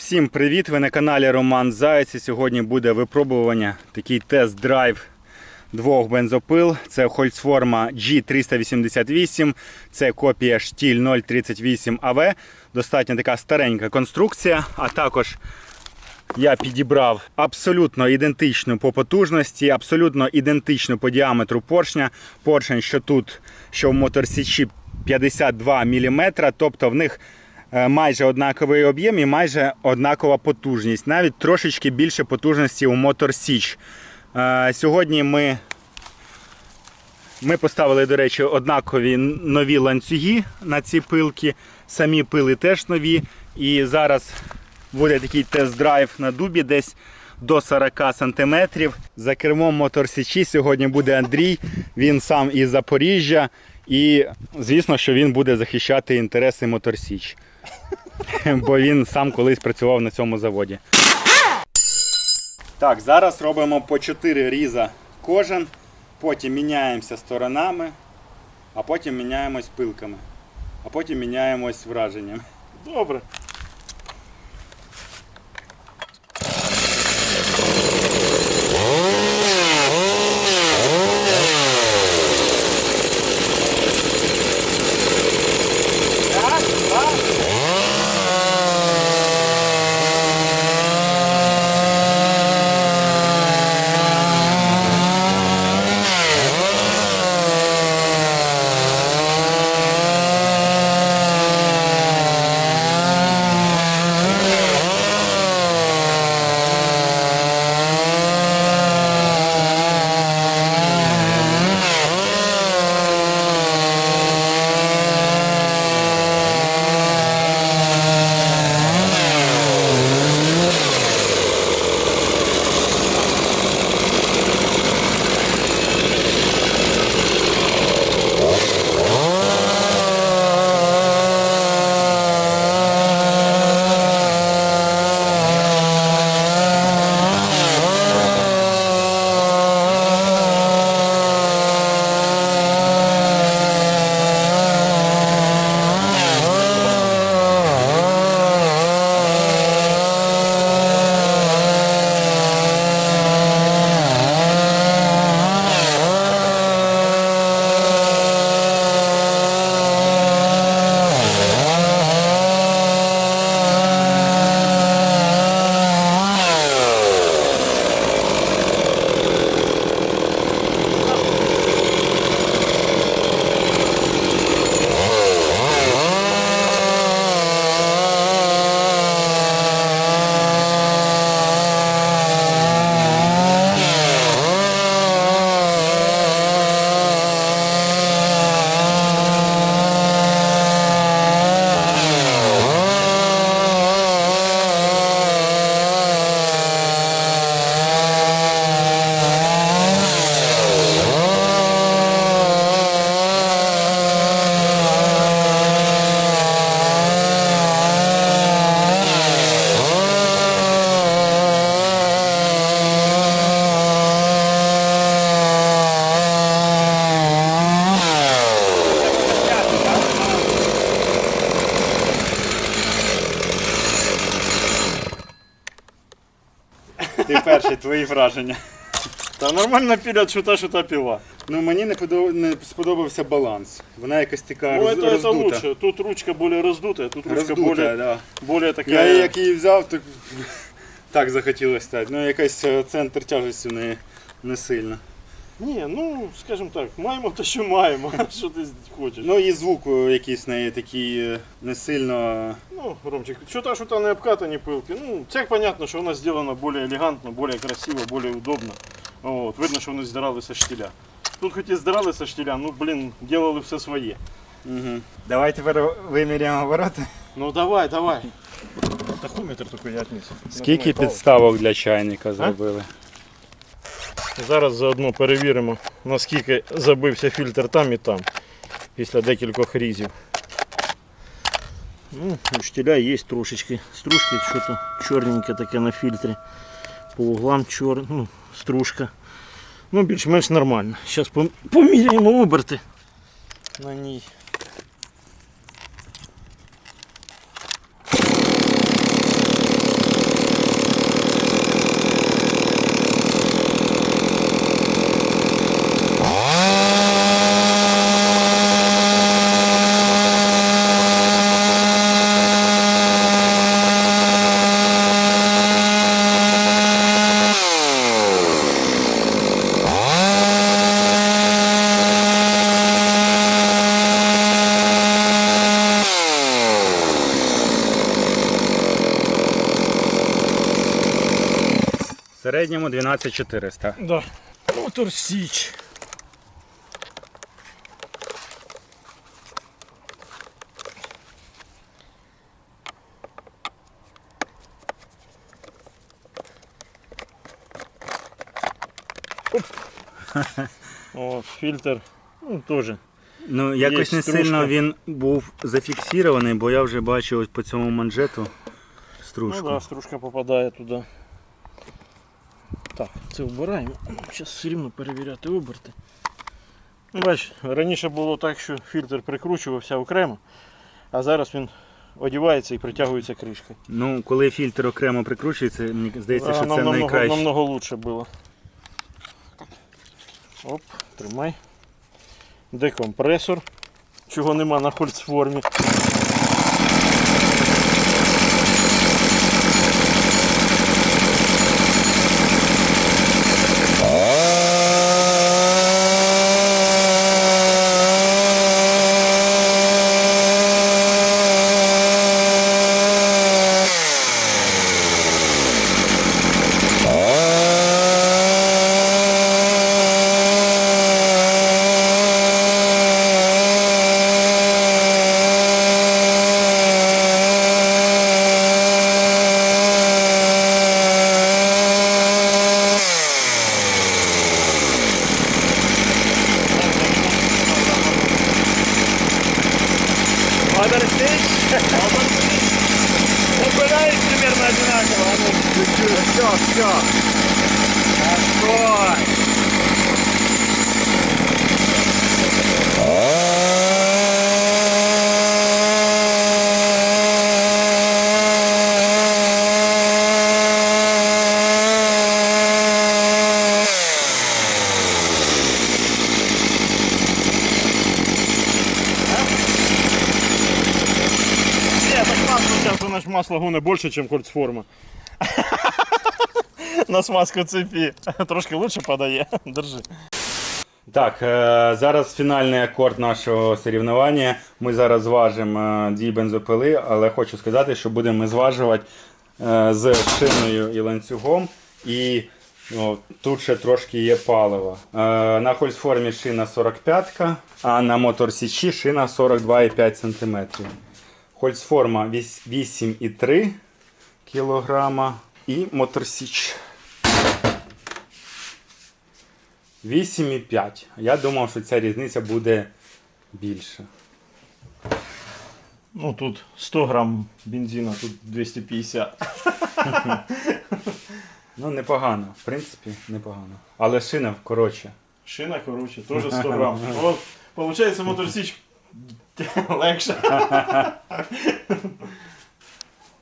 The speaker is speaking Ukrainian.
Всім привіт! Ви на каналі Роман Заєць. Сьогодні буде випробування, такий тест-драйв двох бензопил. Це Holzforma G388, це копія штіль 038 AV. Достатньо така старенька конструкція, а також я підібрав абсолютно ідентичну по потужності, абсолютно ідентичну по діаметру поршня. Поршень, що тут, що в моторсічі 52 мм, тобто в них майже однаковий об'єм і майже однакова потужність. Навіть трошечки більше потужності у Motor Січ. Е, Сьогодні ми, ми поставили, до речі, однакові нові ланцюги на ці пилки. Самі пили теж нові. І зараз буде такий тест-драйв на дубі десь до 40 см. За кермом моторсічі сьогодні буде Андрій. Він сам із Запоріжжя. І звісно, що він буде захищати інтереси Моторсіч. Бо він сам колись працював на цьому заводі. Так, зараз робимо по 4 різа кожен, потім міняємося сторонами, а потім міняємось пилками, а потім міняємось враженням. Добре. Ти твої враження. Та нормально пілять що та, що та піла. Ну мені не, подо- не сподобався баланс. Вона якась така Ну, роз... это, это роздута. лучше. Тут ручка более раздутая, тут ручка Роздута, более, да. более Я такая... як її взяв, так, так захотілося стати. Ну якась е, центр тяжесті не, не сильно. Ні, ну, скажем так, маємо те, що маємо. Що ти хочеш? Ну і звук е, якийсь в неї такий е, не сильно. Ну, Ромчик, що та, що та не обкатані пилки. Ну, це понятно, що вона зроблена більш елегантно, більш красиво, більш удобно. От, видно, що вони здирали со штиля. Тут хоч і здирали со штиля, ну, блін, делали все своє. Угу. Давай тепер виміряємо обороти. Ну, давай, давай. Тахометр тільки я відніс. Скільки підставок для чайника зробили? Зараз заодно перевіримо, наскільки забився фільтр там і там, після декількох різів. Ну, у штиля є трошечки. Стружки, що-то чорненьке таке на фільтрі. По углам чор... ну, стружка. Ну, більш-менш нормально. Зараз поміряємо оберти на ній. Середньому 12400. Да. Мотор Січ. О, фільтр. Ну, теж. Ну, якось Є не стружка. сильно він був зафіксований, бо я вже бачу ось по цьому манжету стружку. Ну да, стружка попадає туди. Так, це вбираємо. Зараз все рівно перевіряти оберти. Ну, бач, раніше було так, що фільтр прикручувався окремо, а зараз він одівається і притягується кришкою. Ну, коли фільтр окремо прикручується, мені здається, що це найкраще. намного лучше було. Оп, тримай. Декомпресор, чого нема на хольцформі. Опираюсь примерно одинаково. Все, все. Отбой. Нет, так нас масло гоне більше, ніж кольцформа. На смазку цепі. Трошки лучше подає. Держи. Так, е, зараз фінальний акорд нашого соревнування. Ми зараз зважимо е, дві бензопили, але хочу сказати, що будемо зважувати е, з шиною і ланцюгом. І ну, тут ще трошки є паливо. Е, На хольсформі шина 45, а на моторсічі шина 42,5 см. Хольсформа віс- 8,3 кг і моторсіч 8,5. Я думав, що ця різниця буде більше. Ну тут 100 грам бензина, тут 250. Ну, непогано, в принципі, непогано. Але шина коротше. Шина, короче, теж 100 грам. От, получається моторсіч Alexa.